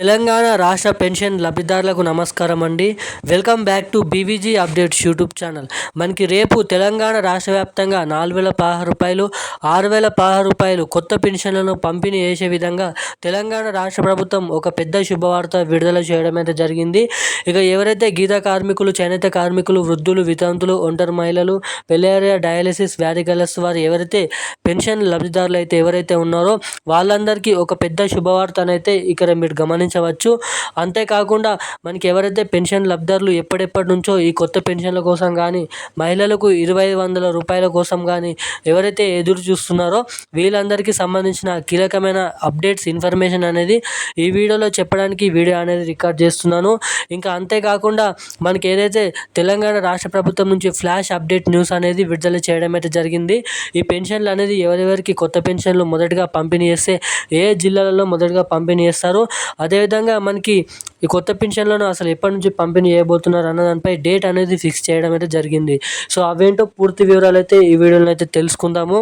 తెలంగాణ రాష్ట్ర పెన్షన్ లబ్ధిదారులకు నమస్కారం అండి. Welcome back to BVG updates YouTube channel. మనకి రేపు తెలంగాణ రాష్ట్ర వ్యాప్తంగా నాలుగు వేల పదహారు రూపాయలు ఆరు వేల పదహారు రూపాయలు కొత్త పెన్షన్లను పంపిణీ చేసే విధంగా తెలంగాణ రాష్ట్ర ప్రభుత్వం ఒక పెద్ద శుభవార్త విడుదల చేయడం అయితే జరిగింది. ఇక ఎవరైతే గీత కార్మికులు చేనేత కార్మికులు వృద్ధులు వితంతులు ఒంటరి మహిళలు పెలేరియా డయాలసిస్ వ్యాధిగ్రస్తు వారు ఎవరైతే పెన్షన్ లబ్ధిదారులు అయితే ఎవరైతే ఉన్నారో వాళ్ళందరికీ ఒక పెద్ద శుభవార్త అయితే ఇక్కడ మీరు గమనించ గమనించవచ్చు. అంతేకాకుండా మనకి ఎవరైతే పెన్షన్ లబ్ధిదారులు ఎప్పటిప్పటి నుంచో ఈ కొత్త పెన్షన్ల కోసం కానీ మహిళలకు ఇరవై వందల రూపాయల కోసం కానీ ఎవరైతే ఎదురు చూస్తున్నారో వీళ్ళందరికీ సంబంధించిన కీలకమైన అప్డేట్స్ ఇన్ఫర్మేషన్ అనేది ఈ వీడియోలో చెప్పడానికి వీడియో అనేది రికార్డ్ చేస్తున్నాను. ఇంకా అంతేకాకుండా మనకి ఏదైతే తెలంగాణ రాష్ట్ర ప్రభుత్వం నుంచి ఫ్లాష్ అప్డేట్ న్యూస్ అనేది విడుదల చేయడం అయితే జరిగింది. ఈ పెన్షన్లు అనేది ఎవరెవరికి కొత్త పెన్షన్లు మొదటగా పంపిణీ చేస్తే ఏ జిల్లాలలో మొదటగా పంపిణీ చేస్తారో? అదే అదేవిధంగా మనకి ఈ కొత్త పింఛన్లను అసలు ఎప్పటి నుంచి పంపిణీ చేయబోతున్నారు అన్న దానిపై డేట్ అనేది ఫిక్స్ చేయడం అయితే జరిగింది. సో అవేంటో పూర్తి వివరాలు అయితే ఈ వీడియోలో అయితే తెలుసుకుందాము.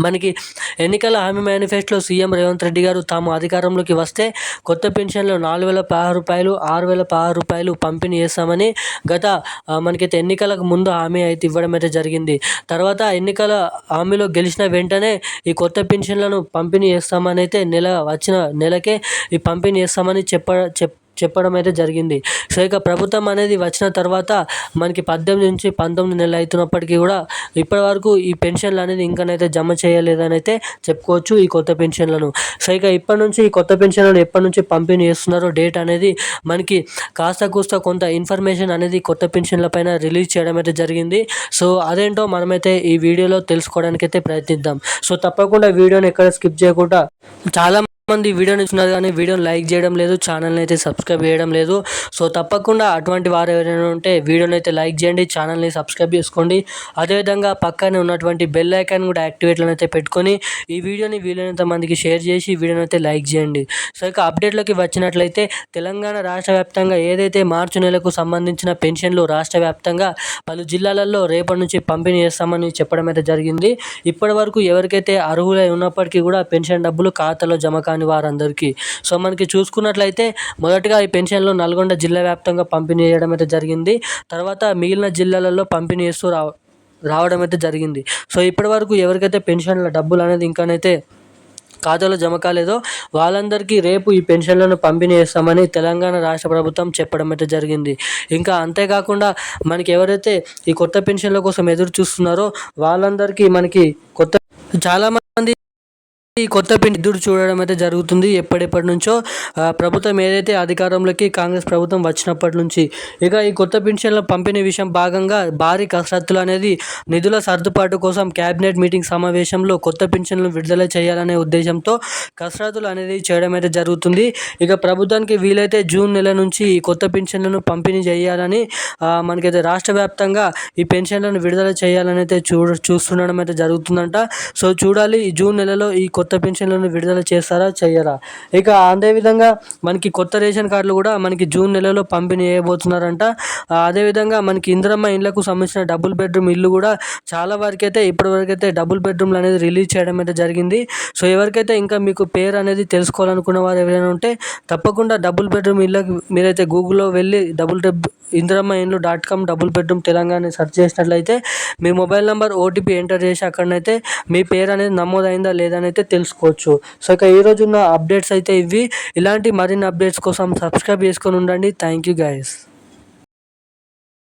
మనకి ఎన్నికల హామీ మేనిఫెస్టోలో సీఎం రేవంత్ రెడ్డి గారు తాము అధికారంలోకి వస్తే కొత్త పెన్షన్లు నాలుగు వేల పదహారు రూపాయలు ఆరు వేల పదహారు రూపాయలు పంపిణీ చేస్తామని గత మనకైతే ఎన్నికలకు ముందు హామీ అయితే ఇవ్వడం అయితే జరిగింది. తర్వాత ఎన్నికల హామీలో గెలిచిన వెంటనే ఈ కొత్త పెన్షన్లను పంపిణీ చేస్తామని అయితే నెల వచ్చిన నెలకే ఈ పంపిణీ చేస్తామని చెప్ప చెప్ చెప్పడం అయితే జరిగింది. సో ఇక ప్రభుత్వం అనేది వచ్చిన తర్వాత మనకి పద్దెనిమిది నుంచి పంతొమ్మిది నెలలు అవుతున్నప్పటికీ కూడా ఇప్పటి వరకు ఈ పెన్షన్లు అనేది ఇంకనైతే జమ చేయలేదని అయితే చెప్పుకోవచ్చు ఈ కొత్త పెన్షన్లను. సో ఇక ఇప్పటి నుంచి ఈ కొత్త పెన్షన్లను ఎప్పటి నుంచి పంపిణీ చేస్తున్నారో డేట్ అనేది మనకి కాస్త కూస్త కొంత ఇన్ఫర్మేషన్ అనేది కొత్త పెన్షన్ల పైన రిలీజ్ చేయడం అయితే జరిగింది. సో అదేంటో మనమైతే ఈ వీడియోలో తెలుసుకోవడానికి అయితే ప్రయత్నిద్దాం. సో తప్పకుండా వీడియోని ఎక్కడ స్కిప్ చేయకుండా చాలా మంది వీడియోని చూస్తున్నారు కానీ వీడియోని లైక్ చేయడం లేదు ఛానల్ని అయితే సబ్స్క్రైబ్ చేయడం లేదు. సో తప్పకుండా అటువంటి వారు ఎవరైనా ఉంటే వీడియోని అయితే లైక్ చేయండి ఛానల్ని సబ్స్క్రైబ్ చేసుకోండి. అదేవిధంగా పక్కనే ఉన్నటువంటి బెల్ ఐకాన్ కూడా యాక్టివేట్లో అయితే పెట్టుకొని ఈ వీడియోని వీలైనంత మందికి షేర్ చేసి వీడియోని అయితే లైక్ చేయండి. సో ఇక అప్డేట్లోకి వచ్చినట్లయితే తెలంగాణ రాష్ట్ర వ్యాప్తంగా ఏదైతే మార్చి నెలకు సంబంధించిన పెన్షన్లు రాష్ట్ర వ్యాప్తంగా పలు జిల్లాలలో రేపటి నుంచి పంపిణీ చేస్తామని చెప్పడం అయితే జరిగింది. ఇప్పటి వరకు ఎవరికైతే అర్హులై ఉన్నప్పటికీ కూడా పెన్షన్ డబ్బులు ఖాతాలో జమ కాని కాని వారందరికీ. సో మనకి చూసుకున్నట్లయితే మొదటగా ఈ పెన్షన్లు నల్గొండ జిల్లా వ్యాప్తంగా పంపిణీ చేయడం అయితే జరిగింది. తర్వాత మిగిలిన జిల్లాలలో పంపిణీ చేస్తూ రావ రావడం అయితే జరిగింది. సో ఇప్పటి వరకు ఎవరికైతే పెన్షన్ల డబ్బులు అనేది ఇంకానైతే ఖాతాలో జమ కాలేదో వాళ్ళందరికీ రేపు ఈ పెన్షన్లను పంపిణీ చేస్తామని తెలంగాణ రాష్ట్ర ప్రభుత్వం చెప్పడం అయితే జరిగింది. ఇంకా అంతేకాకుండా మనకి ఎవరైతే ఈ కొత్త పెన్షన్ల కోసం ఎదురు చూస్తున్నారో వాళ్ళందరికీ మనకి కొత్త చాలామంది ఈ కొత్త పిండి ఎదురు చూడడం అయితే జరుగుతుంది ఎప్పటిప్పటి నుంచో. ప్రభుత్వం ఏదైతే అధికారంలోకి కాంగ్రెస్ ప్రభుత్వం వచ్చినప్పటి నుంచి ఇక ఈ కొత్త పెన్షన్ల పంపిణీ విషయం భాగంగా భారీ కసరత్తులు అనేది నిధుల సర్దుబాటు కోసం కేబినెట్ మీటింగ్ సమావేశంలో కొత్త పెన్షన్లు విడుదల చేయాలనే ఉద్దేశంతో కసరత్తులు అనేది చేయడం అయితే జరుగుతుంది. ఇక ప్రభుత్వానికి వీలైతే జూన్ నెల నుంచి ఈ కొత్త పెన్షన్లను పంపిణీ చేయాలని మనకైతే రాష్ట్ర వ్యాప్తంగా ఈ పెన్షన్లను విడుదల చేయాలని అయితే చూ చూస్తుండడం అయితే జరుగుతుందంట. సో చూడాలి ఈ జూన్ నెలలో ఈ కొత్త కొత్త పెన్షన్లను విడుదల చేస్తారా చెయ్యరా? ఇక అదేవిధంగా మనకి కొత్త రేషన్ కార్డులు కూడా మనకి జూన్ నెలలో పంపిణీ చేయబోతున్నారంట. అదేవిధంగా మనకి ఇందిరమ్మ ఇళ్ళకు సంబంధించిన డబుల్ బెడ్రూమ్ ఇల్లు కూడా చాలా వరకు అయితే ఇప్పటివరకు అయితే డబుల్ బెడ్రూమ్లు అనేది రిలీజ్ చేయడం అయితే జరిగింది. సో ఎవరికైతే ఇంకా మీకు పేరు అనేది తెలుసుకోవాలనుకున్న వారు ఎవరైనా ఉంటే తప్పకుండా డబుల్ బెడ్రూమ్ ఇళ్ళకి మీరైతే గూగుల్లో వెళ్ళి డబుల్ ఇందిరమ్మ ఇండ్లు dot com double bedroom Telangana search చేసినట్లయితే మీ మొబైల్ నెంబర్ ఓటీపీ ఎంటర్ చేసి అక్కడనైతే మీ పేరు అనేది నమోదైందా లేదని అయితే తెలుసుకోవచ్చు. సో ఇక ఈరోజు ఉన్న అప్డేట్స్ అయితే ఇవి. ఇలాంటి మరిన్ని అప్డేట్స్ కోసం సబ్స్క్రైబ్ చేసుకొని ఉండండి. Thank you guys